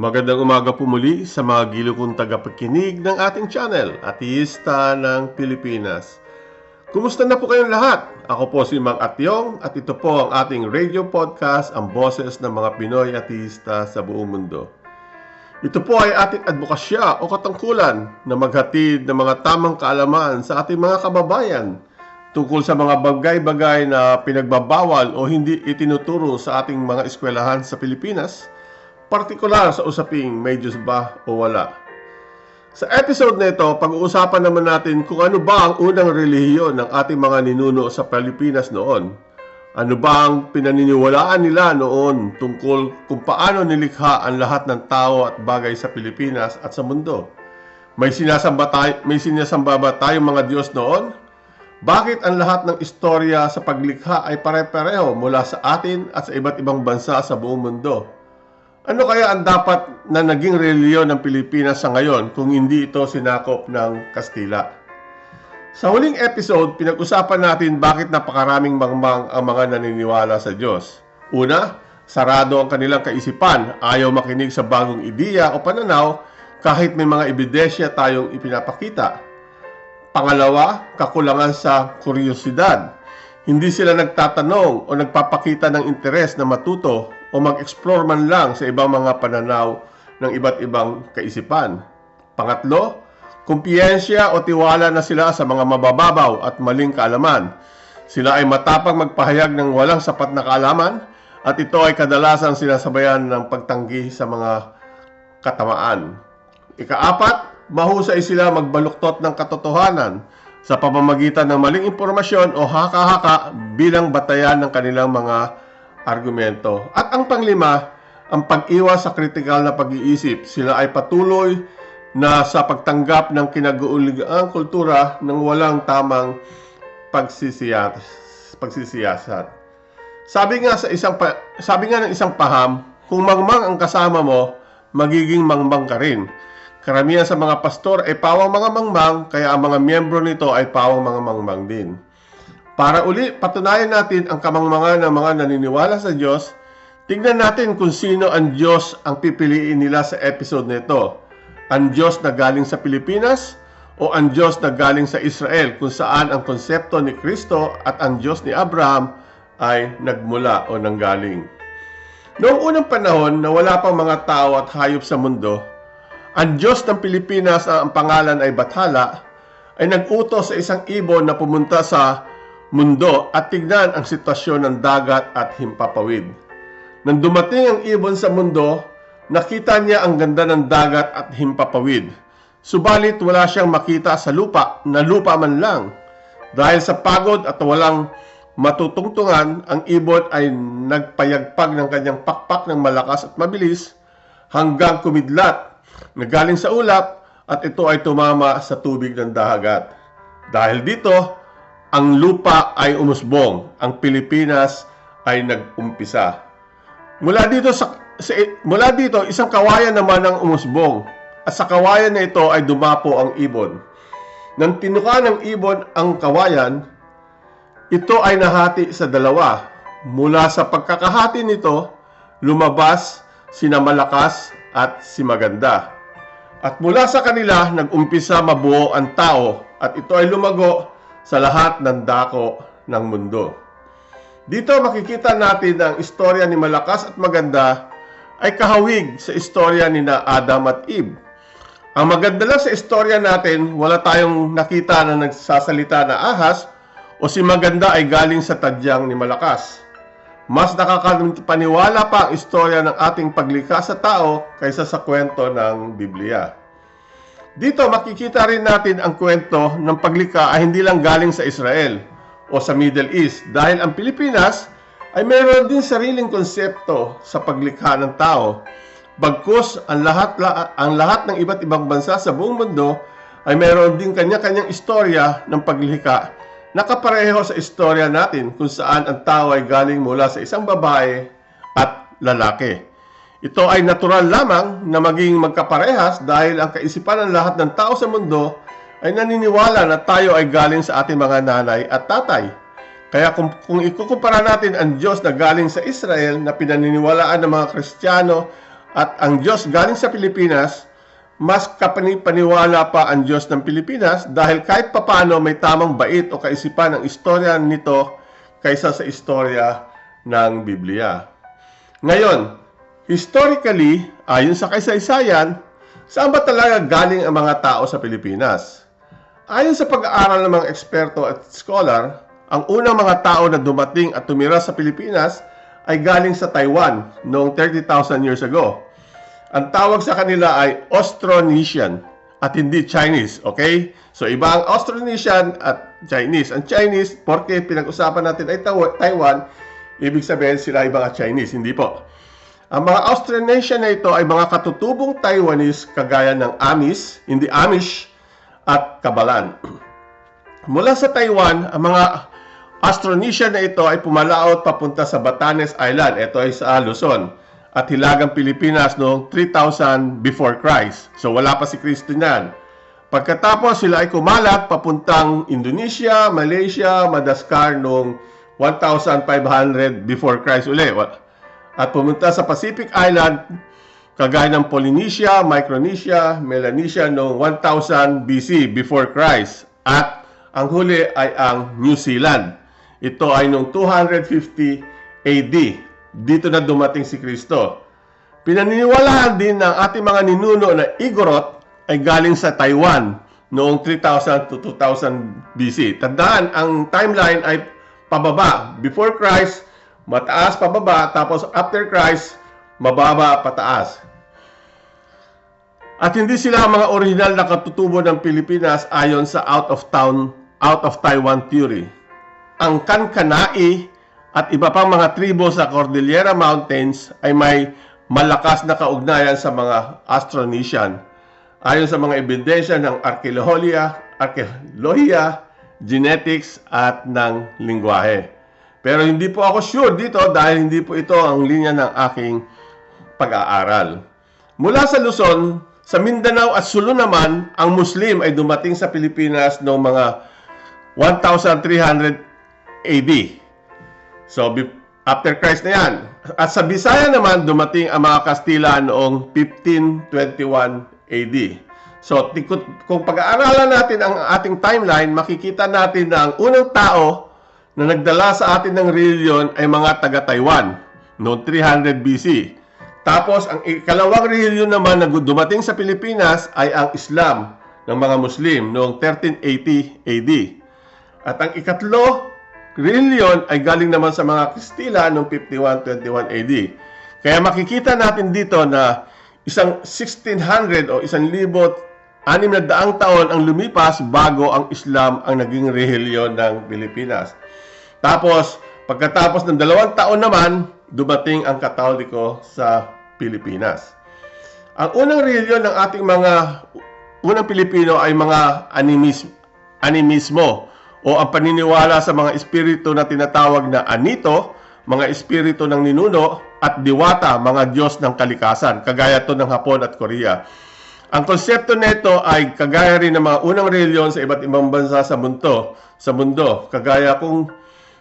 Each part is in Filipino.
Magandang umaga po muli sa mga gilo kong tagapakinig ng ating channel, Ateista ng Pilipinas. Kumusta na po kayong lahat? Ako po si Mang Atyong at ito po ang ating radio podcast, ang boses ng mga Pinoy ateista sa buong mundo. Ito po ay ating advokasya o katangkulan na maghatid ng mga tamang kaalaman sa ating mga kababayan tungkol sa mga bagay-bagay na pinagbabawal o hindi itinuturo sa ating mga eskwelahan sa Pilipinas, partikular sa usaping may Diyos ba o wala. Sa episode na ito, pag-uusapan naman natin kung ano ba ang unang relihiyon ng ating mga ninuno sa Pilipinas noon. Ano ba ang pinaniniwalaan nila noon tungkol kung paano nilikha ang lahat ng tao at bagay sa Pilipinas at sa mundo? May sinasamba, tayo, may sinasamba ba tayong mga Diyos noon? Bakit ang lahat ng istorya sa paglikha ay pare-pareho mula sa atin at sa iba't ibang bansa sa buong mundo? Ano kaya ang dapat na naging reliyon ng Pilipinas sa ngayon kung hindi ito sinakop ng Kastila? Sa huling episode, pinag-usapan natin bakit napakaraming mangmang ang mga naniniwala sa Diyos. Una, sarado ang kanilang kaisipan, ayaw makinig sa bagong ideya o pananaw kahit may mga ebidensya tayong ipinapakita. Pangalawa, kakulangan sa kuryosidad. Hindi sila nagtatanong o nagpapakita ng interes na matuto o mag-explore man lang sa ibang mga pananaw ng iba't ibang kaisipan. Pangatlo, kumpiyensya o tiwala na sila sa mga mabababaw at maling kaalaman. Sila ay matapang magpahayag ng walang sapat na kaalaman at ito ay kadalasan sinasabayan ng pagtanggi sa mga katamaan. Ikaapat, mahusay sila magbaluktot ng katotohanan sa pamamagitan ng maling impormasyon o haka-haka bilang batayan ng kanilang mga argumento. At ang panglima, ang pag-iwas sa kritikal na pag-iisip. Sila ay patuloy na sa pagtanggap ng kinag-uuligang kultura ng walang tamang pagsisiyat, pagsisiyasat. Sabi nga sa isang sabi nga ng isang paham, kung mangmang ang kasama mo, magiging mangmang ka rin. Karamihan sa mga pastor ay pawang mga mangmang, kaya ang mga miyembro nito ay pawang mga mangmang din. Para uli patunayan natin ang kamangmangan ng mga naniniwala sa Diyos, tingnan natin kung sino ang Diyos ang pipiliin nila sa episode nito. Ang Diyos na galing sa Pilipinas o ang Diyos na galing sa Israel kung saan ang konsepto ni Kristo at ang Diyos ni Abraham ay nagmula o nanggaling. Noong unang panahon na wala pang mga tao at hayop sa mundo, ang Diyos ng Pilipinas na ang pangalan ay Bathala ay nag-utos sa isang ibon na pumunta sa mundo at tignan ang sitwasyon ng dagat at himpapawid. Nang dumating ang ibon sa mundo, nakita niya ang ganda ng dagat at himpapawid. Subalit wala siyang makita sa lupa, na lupa man lang. Dahil sa pagod at walang matutungtungan, ang ibon ay nagpayagpag ng kanyang pakpak ng malakas at mabilis hanggang kumidlat na galing sa ulap at ito ay tumama sa tubig ng dagat. Dahil dito, ang lupa ay umusbong, ang Pilipinas ay nag-umpisa. Mula dito sa, sa mula dito isang kawayan naman ang umusbong at sa kawayan na ito ay dumapo ang ibon. Nang tinuka ng ibon ang kawayan, ito ay nahati sa dalawa. Mula sa pagkakahati nito, lumabas sina Malakas at si Maganda. At mula sa kanila, nag-umpisa mabuo ang tao at ito ay lumago sa lahat ng dako ng mundo. Dito makikita natin ang istorya ni Malakas at Maganda ay kahawig sa istorya ni na Adam at Eve. Ang maganda lang sa istorya natin, wala tayong nakita na nagsasalita na ahas o si Maganda ay galing sa tadyang ni Malakas. Mas nakakapaniwala pa ang istorya ng ating paglikha sa tao kaysa sa kwento ng Biblia. Dito makikita rin natin ang kwento ng paglikha ay hindi lang galing sa Israel o sa Middle East dahil ang Pilipinas ay mayroon din sariling konsepto sa paglikha ng tao. Bagkus ang lahat, ang lahat ng iba't ibang bansa sa buong mundo ay mayroon din kanya-kanyang istorya ng paglikha na kapareho sa istorya natin kung saan ang tao ay galing mula sa isang babae at lalaki. Ito ay natural lamang na maging magkaparehas dahil ang kaisipan ng lahat ng tao sa mundo ay naniniwala na tayo ay galing sa ating mga nanay at tatay. Kaya kung, kung ikukumpara natin ang Diyos na galing sa Israel na pinaniniwalaan ng mga Kristiyano at ang Diyos galing sa Pilipinas, mas kapanipaniwala pa ang Diyos ng Pilipinas dahil kahit papano may tamang bait o kaisipan ang istorya nito kaysa sa istorya ng Biblia. Ngayon, historically, ayon sa kaysaysayan, saan ba talaga galing ang mga tao sa Pilipinas? Ayon sa pag-aaral ng mga eksperto at scholar, ang unang mga tao na dumating at tumira sa Pilipinas ay galing sa Taiwan noong 30,000 years ago. Ang tawag sa kanila ay Austronesian at hindi Chinese, okay? So iba ang Austronesian at Chinese. Ang Chinese, porque pinag-usapan natin ay Taiwan, ibig sabihin sila ay mga Chinese, hindi po. Ang mga Austronesian na ito ay mga katutubong Taiwanese kagaya ng Amis, hindi Amish, at Kabalan. Mula sa Taiwan, ang mga Austronesian na ito ay pumalaot papunta sa Batanes Island. Ito ay sa Luzon at Hilagang Pilipinas noong 3000 before Christ. So wala pa si Kristo niyan. Pagkatapos sila ay kumalat papuntang Indonesia, Malaysia, Madagascar noong 1500 before Christ uli. At pumunta sa Pacific Island kagaya ng Polynesia, Micronesia, Melanesia noong 1000 BC before Christ. At ang huli ay ang New Zealand. Ito ay noong 250 AD. Dito na dumating si Kristo. Pinaniniwalaan din ng ating mga ninuno na Igorot ay galing sa Taiwan noong 3000 to 2000 BC. Tandaan, ang timeline ay pababa. Before Christ, mataas pababa, tapos after Christ, mababa pataas. At hindi sila ang mga original na katutubo ng Pilipinas ayon sa out of town, out of Taiwan theory. Ang Kankanai at iba pang mga tribo sa Cordillera Mountains ay may malakas na kaugnayan sa mga Austronesian. Ayon sa mga ebidensya ng arkeolohiya, arkeolohiya, genetics at ng lingwahe. Pero hindi po ako sure dito dahil hindi po ito ang linya ng aking pag-aaral. Mula sa Luzon, sa Mindanao at Sulu naman, ang Muslim ay dumating sa Pilipinas noong mga 1300 AD. So, after Christ na yan. At sa Bisaya naman, dumating ang mga Kastila noong 1521 AD. So, kung pag-aaralan natin ang ating timeline, makikita natin na ang unang tao na nagdala sa atin ng reliyon ay mga taga-Taiwan noong 300 BC. Tapos, ang ikalawang reliyon naman na dumating sa Pilipinas ay ang Islam ng mga Muslim noong 1380 AD. At ang ikatlo, reliyon ay galing naman sa mga Kristila noong 5121 AD. Kaya makikita natin dito na isang 1600 o isang libot anim na daang taon ang lumipas bago ang Islam ang naging reliyon ng Pilipinas. Tapos, pagkatapos ng dalawang taon naman, dumating ang Katoliko sa Pilipinas. Ang unang reliyon ng ating mga unang Pilipino ay mga animis, animismo o ang paniniwala sa mga espiritu na tinatawag na anito, mga espiritu ng ninuno at diwata, mga Diyos ng kalikasan, kagaya to ng Hapon at Korea. Ang konsepto nito ay kagaya rin ng mga unang reliyon sa iba't ibang bansa sa mundo, sa mundo, kagaya kung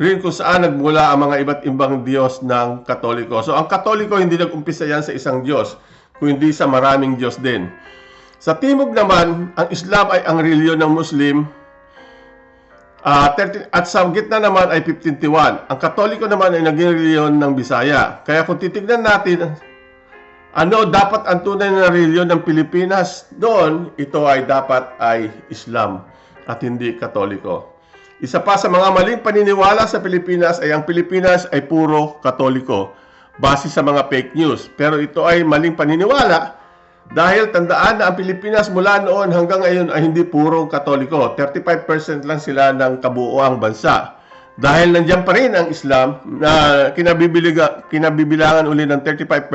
rin kung saan nagmula ang mga iba't ibang Diyos ng Katoliko. So ang Katoliko hindi nag-umpisa yan sa isang Diyos, kundi sa maraming Diyos din. Sa timog naman, ang Islam ay ang reliyon ng Muslim Ah, 13 at sa gitna naman ay 1521. Ang Katoliko naman ay naging reliyon ng Bisaya. Kaya kung titignan natin ano dapat ang tunay na reliyon ng Pilipinas doon, ito ay dapat ay Islam at hindi Katoliko. Isa pa sa mga maling paniniwala sa Pilipinas ay ang Pilipinas ay puro Katoliko base sa mga fake news. Pero ito ay maling paniniwala dahil tandaan na ang Pilipinas mula noon hanggang ngayon ay hindi purong Katoliko. 35% lang sila ng kabuoang bansa. Dahil nandiyan pa rin ang Islam na kinabibilangan uli ng 35%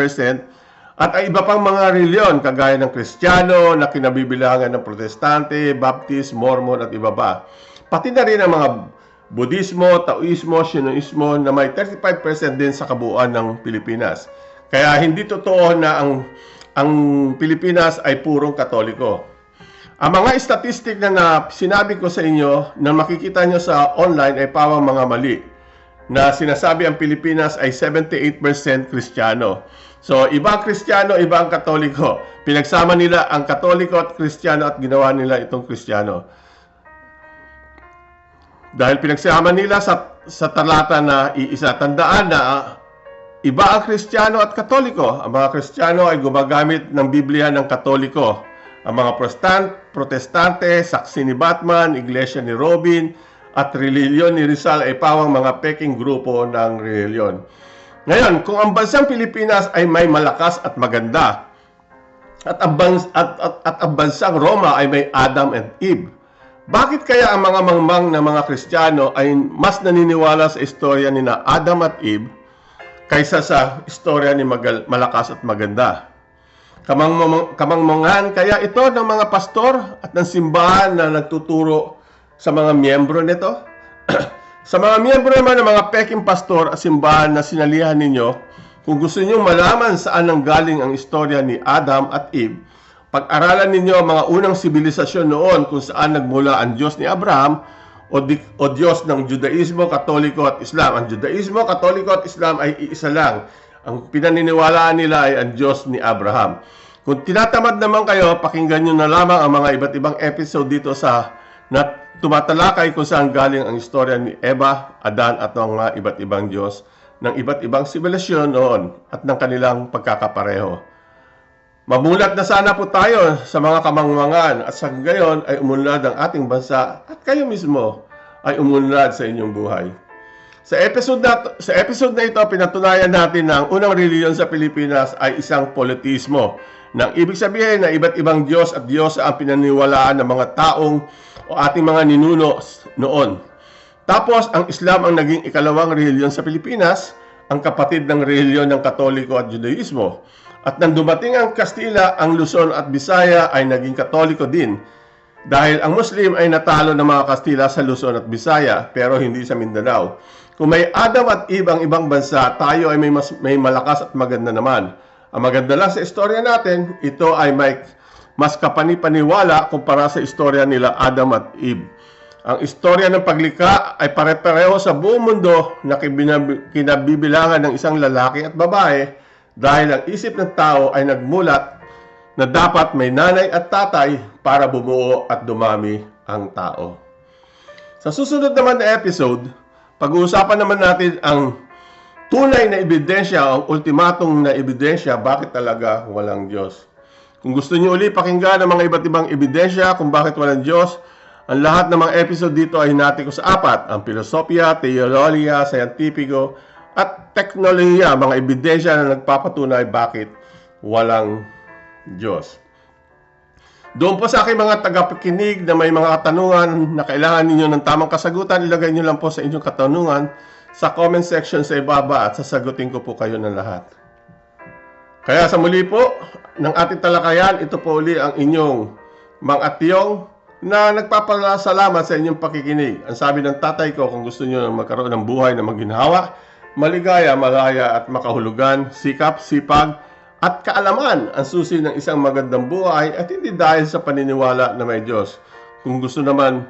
at ay iba pang mga reliyon kagaya ng Kristiyano na kinabibilangan ng Protestante, Baptist, Mormon at iba pa. Pati na rin ang mga Budismo, Taoismo, Shinoismo na may 35% din sa kabuuan ng Pilipinas. Kaya hindi totoo na ang ang Pilipinas ay purong Katoliko. Ang mga statistic na, na sinabi ko sa inyo na makikita nyo sa online ay pawang mga mali na sinasabi ang Pilipinas ay 78% Kristiyano. So, iba Kristiyano, iba ang Katoliko. Pinagsama nila ang Katoliko at Kristiyano at ginawa nila itong Kristiyano. Dahil pinagsama nila sa, sa talata na iisa. Tandaan na iba ang Kristiyano at Katoliko. Ang mga Kristiyano ay gumagamit ng Biblia ng Katoliko. Ang mga Protestant, Protestante, Saksi ni Batman, Iglesia ni Robin, at Reliyon ni Rizal ay pawang mga peking grupo ng reliyon. Ngayon, kung ang bansang Pilipinas ay may malakas at maganda, at ang, bans- at, at, at ang bansang Roma ay may Adam and Eve, bakit kaya ang mga mangmang na mga Kristiyano ay mas naniniwala sa istorya ni na Adam at Eve kaysa sa istorya ni Magal- Malakas at Maganda? Kamang, kamangmangan kaya ito ng mga pastor at ng simbahan na nagtuturo sa mga miyembro nito? Sa mga miyembro naman ng mga peking pastor at simbahan na sinalihan ninyo, kung gusto niyo malaman saan nang galing ang istorya ni Adam at Eve, pag-aralan ninyo ang mga unang sibilisasyon noon kung saan nagmula ang Diyos ni Abraham o, di, o Diyos ng Judaismo, Katoliko at Islam. Ang Judaismo, Katoliko at Islam ay iisa lang. Ang pinaniniwalaan nila ay ang Diyos ni Abraham. Kung tinatamad naman kayo, pakinggan nyo na lamang ang mga iba't ibang episode dito sa na tumatalakay kung saan galing ang istorya ni Eva, Adan at ng mga iba't ibang Diyos ng iba't ibang sibilisyon noon at ng kanilang pagkakapareho. Mamulat na sana po tayo sa mga kamangmangan at sa gayon ay umunlad ang ating bansa at kayo mismo ay umunlad sa inyong buhay. Sa episode na, sa episode na ito, pinatunayan natin na ang unang reliyon sa Pilipinas ay isang politismo. Nang ibig sabihin na iba't ibang Diyos at Diyos ang pinaniwalaan ng mga taong o ating mga ninuno noon. Tapos, ang Islam ang naging ikalawang reliyon sa Pilipinas, ang kapatid ng reliyon ng Katoliko at Judaismo. At nang dumating ang Kastila, ang Luzon at Bisaya ay naging Katoliko din. Dahil ang Muslim ay natalo ng mga Kastila sa Luzon at Bisaya, pero hindi sa Mindanao. Kung may Adam at Eve ang ibang bansa, tayo ay may, mas, may malakas at maganda naman. Ang maganda lang sa istorya natin, ito ay may mas kapanipaniwala kumpara sa istorya nila Adam at Eve. Ang istorya ng paglikha ay pare-pareho sa buong mundo na kinab- kinabibilangan ng isang lalaki at babae dahil ang isip ng tao ay nagmulat na dapat may nanay at tatay para bumuo at dumami ang tao. Sa susunod naman na episode, pag-uusapan naman natin ang tunay na ebidensya, ang ultimatong na ebidensya, bakit talaga walang Diyos. Kung gusto niyo uli pakinggan ang mga iba't ibang ebidensya kung bakit walang Diyos, ang lahat ng mga episode dito ay hinati ko sa apat, ang filosofya, teologiya, scientifico, at teknolohiya, mga ebidensya na nagpapatunay bakit walang Diyos. Doon po sa aking mga tagapakinig na may mga katanungan na kailangan ninyo ng tamang kasagutan, ilagay nyo lang po sa inyong katanungan sa comment section sa ibaba at sasagutin ko po kayo ng lahat. Kaya sa muli po ng ating talakayan, ito po uli ang inyong Mang Atyong na nagpapasalamat sa inyong pakikinig. Ang sabi ng tatay ko, kung gusto nyo magkaroon ng buhay na maginhawa, maligaya, malaya at makahulugan, sikap, sipag, at kaalaman ang susi ng isang magandang buhay at hindi dahil sa paniniwala na may Diyos. Kung gusto naman,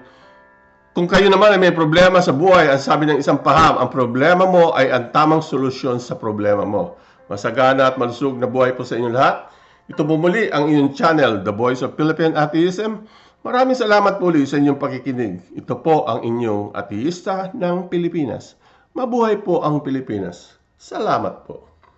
kung kayo naman ay may problema sa buhay, ang sabi ng isang paham, ang problema mo ay ang tamang solusyon sa problema mo. Masagana at malusog na buhay po sa inyong lahat. Ito po muli ang inyong channel, The Voice of Philippine Atheism. Maraming salamat po ulit sa inyong pakikinig. Ito po ang inyong ateista ng Pilipinas. Mabuhay po ang Pilipinas. Salamat po.